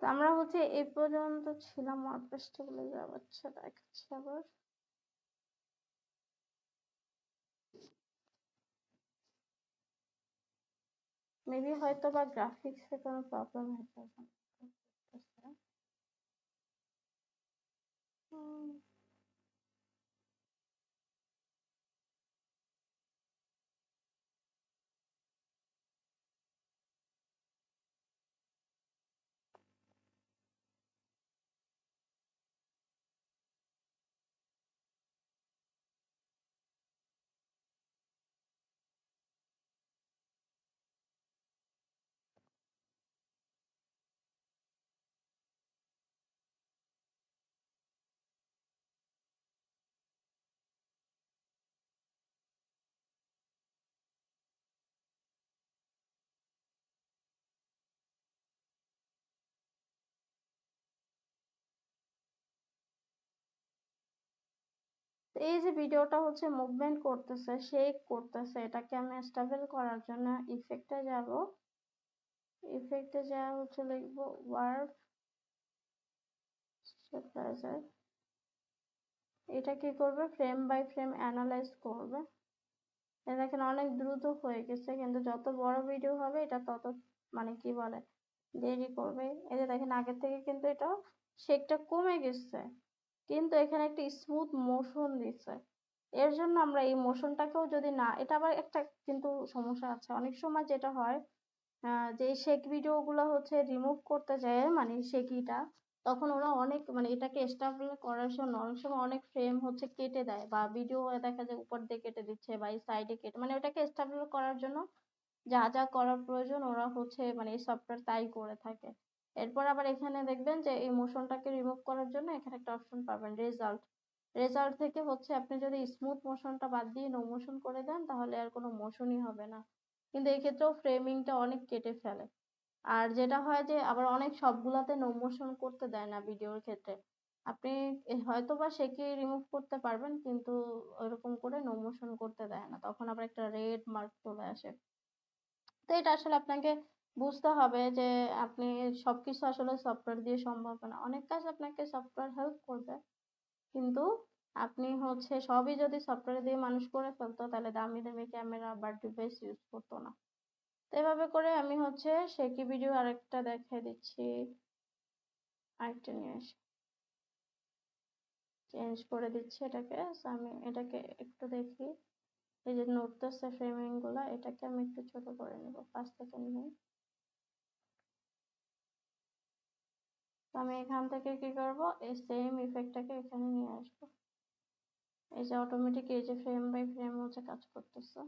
তো আমরা হচ্ছে এ পর্যন্ত ছিলাম আমার পেজটা বলে যাচ্ছে দেখাচ্ছি আবার। মেবি হয়তো বা গ্রাফিক্স কোনো প্রবলেম হতে হুম এই যে ভিডিওটা হচ্ছে মুভমেন্ট করতেছে শেক করতেছে, এটাকে আমি স্টেবল করার জন্য ইফেক্টে যাব। ইফেক্টে যাওয়া হচ্ছে লিখব স্টেবিলাইজার এটা কি করবে? ফ্রেম বাই ফ্রেম অ্যানালাইজ করবে। দেখেন অনেক দ্রুত হয়ে গেছে, কিন্তু যত বড় ভিডিও হবে এটা তত মানে কি বলে, দেরি করবে। এই যে দেখেন আগের থেকে কিন্তু এটা শেকটা কমে গেছে। কিন্তু এখানে একটা স্মুথ মোশন দিছে এর জন্য আমরা এই মোশনটাকেও যদি না, এটা আবার একটা কিন্তু সমস্যা আছে। অনেক সময় যেটা হয় যে শেক ভিডিও গুলো হচ্ছে রিমুভ করতে যায় মানে শেকিটা তখন ওরা অনেক মানে এটাকে স্টেবল করার জন্য অনেক সময় অনেক ফ্রেম হচ্ছে কেটে দেয় বা ভিডিও দেখা যায় উপর দিয়ে কেটে দিচ্ছে বা এই সাইডে কেটে মানে ওটাকে স্টেবল করার জন্য যা যা করার প্রয়োজন ওরা হচ্ছে মানে এই সফটওয়্যার তাই করে থাকে। এরপর আবার এখানে দেখবেন যে, এই মোশনটাকে রিমুভ করার জন্য এখানে একটা অপশন পাবেন রেজাল্ট রেজাল্ট থেকে হচ্ছে আপনি যদি স্মুথ মোশনটা বাদ দিয়ে নো মোশন করে দেন, তাহলে আর কোনো মোশনই হবে না। কিন্তু এই ক্ষেত্রেও ফ্রেমিংটা অনেক কেটে ফেলে। আর যেটা হয় যে, আবার অনেক সবগুলাতে নো মোশন করতে দেয় না ভিডিওর ক্ষেত্রে। আপনি হয়তো বা সেকে রিমুভ করতে পারবেন, কিন্তু ওইরকম করে নো মোশন করতে দেয় না। তখন আবার একটা রেড মার্ক চলে আসে। তো এটা আসলে আপনাকে বুঝতে হবে যে আপনি সবকিছু আসলে সফটওয়্যার দিয়ে সম্ভব না। অনেক কাজ আপনাকে সফটওয়্যার হেল্প করবে। কিন্তু আপনি হচ্ছে সবই যদি সফটওয়্যার দিয়ে মানুষ করে ফেলতো, তাহলে দামি দামি ক্যামেরা বা ডিভাইস ইউজ করতো না। এভাবে করে আমি হচ্ছে সেকি ভিডিও আরেকটা দেখাই দিচ্ছি। আরেকটা নিয়ে আসি। চেঞ্জ করে দিচ্ছি এটাকে। আমি এটাকে একটু দেখি। এই যে নড়তেছে ফ্রেমিংগুলা, এটাকে আমি একটু ছোট করে নেব, পাঁচ সেকেন্ড নিয়ে। আমি এখান থেকে কি করব? এই সেম ইফেক্টটাকে এখানে নিয়ে আসব। এই যে অটোমেটিক এই যে ফ্রেম বাই ফ্রেম হচ্ছে কাজ করতেছে।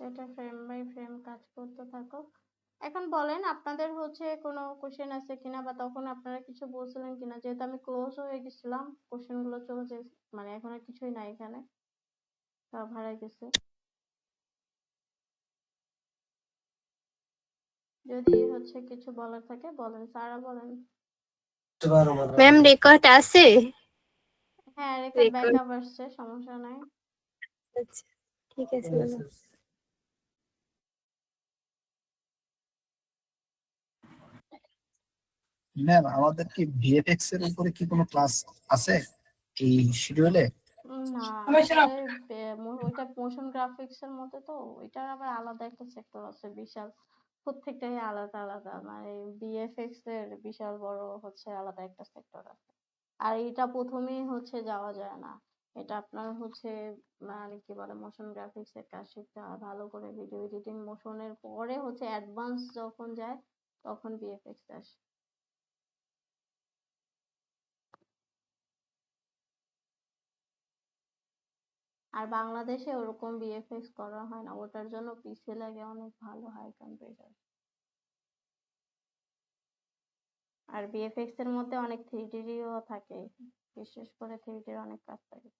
সেটা ফ্রেম বাই ফ্রেম কাজ করতে থাকো। এখন বলেন আপনাদের হচ্ছে কোনো কোশ্চেন আছে কিনা বা তখন আপনারা কিছু বলছিলেন কিনা? যেহেতু আমি ক্লোজ হয়ে গেছিলাম কোশ্চেনগুলো চলে যে মানে এখন আর কিছুই নাই এখানে। সব হারাই গেছে। যদি হচ্ছে কিছু বলার থাকে বলেন সারা বলেন। ম্যাম রেকর্ড আছে? হ্যাঁ রেকর্ড ব্যাকআপ আসছে সমস্যা নাই। আচ্ছা ঠিক আছে ম্যাম আমাদের কি ভিএফএক্স এর উপরে কি কোনো ক্লাস আছে? এই শিডিউলে ওইটা মোশন গ্রাফিক্স এর মধ্যে তো ওইটার আবার আলাদা একটা সেক্টর আছে বিশাল। প্রত্যেকটাই আলাদা আলাদা। মানে বিএফএক্স এর বিশাল বড় হচ্ছে আলাদা একটা সেক্টর আছে। আর এটা প্রথমেই হচ্ছে যাওয়া যায় না। এটা আপনার হচ্ছে মানে কি বলে মোশন গ্রাফিক্স এর কাজ শিখতে হয়। ভালো করে ভিডিও এডিটিং মোশনের পরে হচ্ছে অ্যাডভান্স যখন যায় তখন বিএফএক্স আসে। আর বাংলাদেশে ওরকম বিএফএক্স করা হয় না। ওটার জন্য পিসি লাগে অনেক ভালো হাই কম্পিউটার আর বিএফএক্স এর মধ্যে অনেক থ্রি ও থাকে। বিশেষ করে থ্রিডির অনেক কাজ থাকে।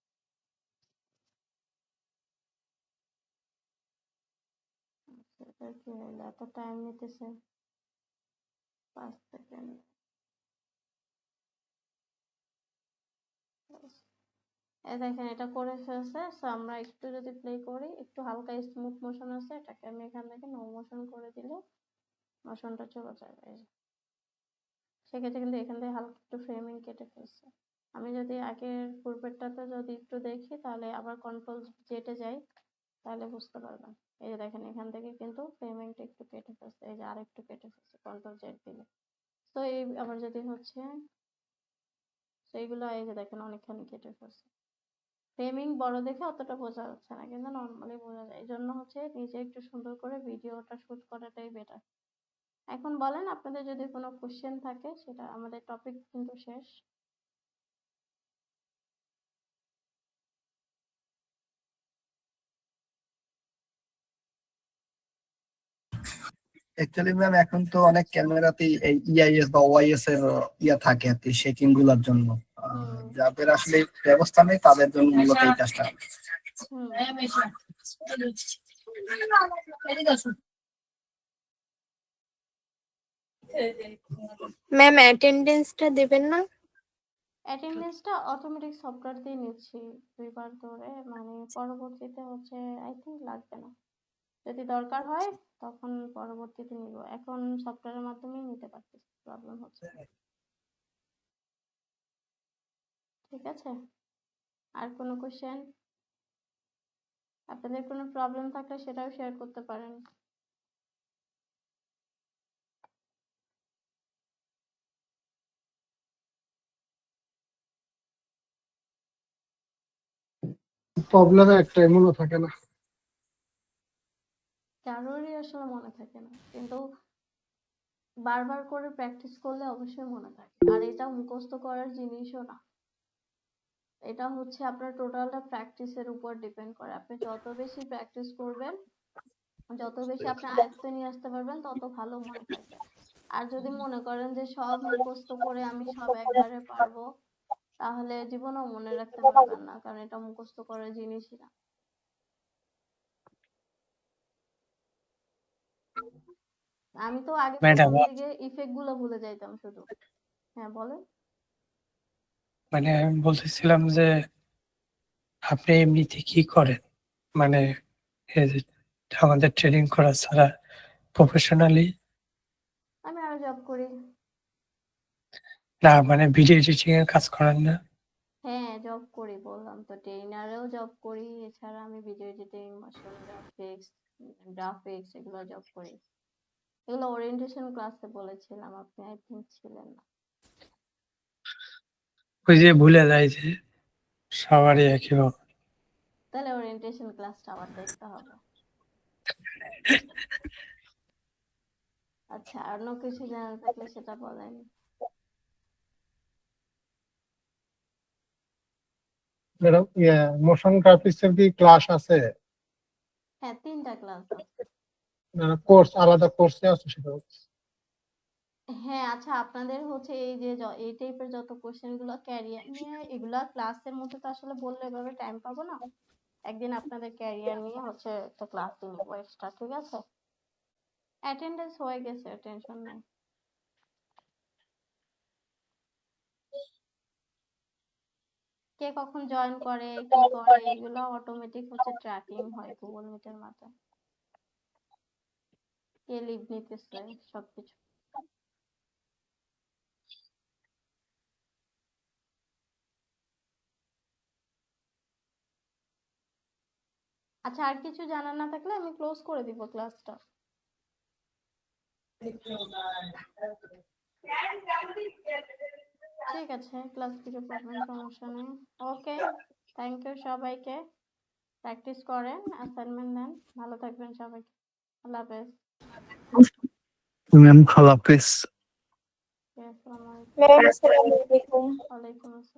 আচ্ছা, এত টাইম নিতেছে। পাঁচ সেকেন্ড দেখেন এটা করে ফেলছে সো আমরা একটু যদি প্লে করি, একটু হালকা স্মুথ মোশন আছে, এটাকে আমি এখান থেকে নো মোশন করে দিলে মোশনটা চলে যাবে, এই সেক্ষেত্রে কিন্তু এখান থেকে হালকা একটু ফ্রেমিং কেটে ফেলছে। আমি যদি আগের পূর্বেরটাতে যদি একটু দেখি, তাহলে আবার কন্ট্রোল জেটে যাই, তাহলে বুঝতে পারবেন। এই যে দেখেন, এখান থেকে কিন্তু ফ্রেমিংটা একটু কেটে ফেলছে, এই যে আর একটু কেটে ফেলছে কন্ট্রোল জেড দিলে। তো এই আবার যদি হচ্ছে সেইগুলো এই যে দেখেন, অনেকখানি কেটে ফেলছে। ফ্রেমিং বড় দেখে অতটা বোঝা যাচ্ছে না, কিন্তু নর্মালি বোঝা যায়। এই জন্য হচ্ছে নিজে একটু সুন্দর করে ভিডিওটা শুট করাটাই বেটার এখন বলেন, আপনাদের যদি কোনো কোশ্চেন থাকে, সেটা আমাদের টপিক কিন্তু শেষ। অ্যাকচুয়ালি ম্যাম এখন তো অনেক ক্যামেরাতেই এই ইআইএস বা ওআইএস এর ইয়া থাকে আর কি শেকিংগুলার জন্য। যাদের আসলে ব্যবস্থা নেই তাদের জন্য মূলত এই কাজটা। ম্যাম অ্যাটেন্ডেন্সটা দেবেন না? অ্যাটেন্ডেন্সটা অটোমেটিক সফটওয়্যার দিয়ে নিচ্ছি দুইবার ধরে মানে পরবর্তীতে হচ্ছে আই থিঙ্ক লাগবে না। যদি দরকার হয় তখন পরবর্তীতে নিব। এখন সফটওয়্যারের মাধ্যমেই নিতে পারতেছি প্রবলেম হচ্ছে ঠিক আছে? আর কোনো কোশ্চেন আপনাদের কোনো প্রবলেম থাকলে সেটাও শেয়ার করতে পারেন। প্রবলেম একটাই মনে থাকে না। কারোরই আসলে মনে থাকে না। কিন্তু বারবার করে প্র্যাকটিস করলে অবশ্যই মনে থাকে। আর এটা মুখস্থ করার জিনিসও না। এটা হচ্ছে আপনার টোটালটা প্র্যাকটিসের উপর ডিপেন্ড করে। আপনি যত বেশি প্র্যাকটিস করবেন যত বেশি আপনি আয়ত্তে নিয়ে আসতে পারবেন তত ভালো মনে থাকবে। আর যদি মনে করেন যে সব মুখস্থ করে আমি সব একবারে পারব তাহলে জীবনেও মনে রাখতে পারবেন না কারণ এটা মুখস্থ করার জিনিসই না। আমি তো আগে ইফেক্টগুলো ভুলে যাইতাম শুধু। হ্যাঁ বলেন। মানে আমি বলতেছিলাম যে আপনি এমনিতে কি করেন? মানে আমাদের ট্রেনিং করা ছাড়া প্রফেশনালি আমি আরও জব করি। না মানে ভিডিও এডিটিং এর কাজ করেন না? হ্যাঁ জব করি বললাম তো। ট্রেনারেও জব করি এছাড়া আমি video editing motion graphics graphics এগুলো জব করি। এগুলো ওরিয়েন্টেশন ক্লাসে বলেছিলাম আপনি আই থিঙ্ক ছিলেন না। যে ভুলে যায় যে সবারই একই ভাবে তাহলে ওরিয়েন্টেশন ক্লাসটা আবার দেখতে হবে। আচ্ছা আর অন্য কিছু জানার থাকলে সেটা বলেন। ম্যাডাম ইয়ে মোশন গ্রাফিক্স এর কি ক্লাস আছে? হ্যাঁ তিনটা ক্লাস আছে। কোর্স আলাদা কোর্সে আছে সেটা হ্যাঁ আচ্ছা আপনাদের হচ্ছে এই যে এই টাইপের যত কোশ্চেনগুলো ক্যারিয়ার নিয়ে, এগুলা ক্লাসের মধ্যে তো আসলে বললে এভাবে টাইম পাবো না। একদিন আপনাদের ক্যারিয়ার নিয়ে হচ্ছে একটা ক্লাস নিবো এক্সট্রা ঠিক আছে? অ্যাটেন্ডেন্স হয়ে গেছে টেনশন নাই। কে কখন জয়েন করে, কি করে, এগুলো অটোমেটিক হচ্ছে ট্র্যাকিং হয় গুগল মিটের মাধ্যমে। কে লিভ নিতেছে, সবকিছু। আচ্ছা আর কিছু জানার না থাকলে আমি ক্লোজ করে দিব ক্লাসটা ঠিক আছে ক্লাস থেকে পড়বেন সমস্যা নেই। ওকে থ্যাংক ইউ সবাইকে। প্র্যাকটিস করেন অ্যাসাইনমেন্ট নেন। ভালো থাকবেন সবাই আল্লাহ হাফেজ। ম্যাম আলাইকুম ম্যাম আসসালামু আলাইকুম ওয়ালাইকুম আসসালাম।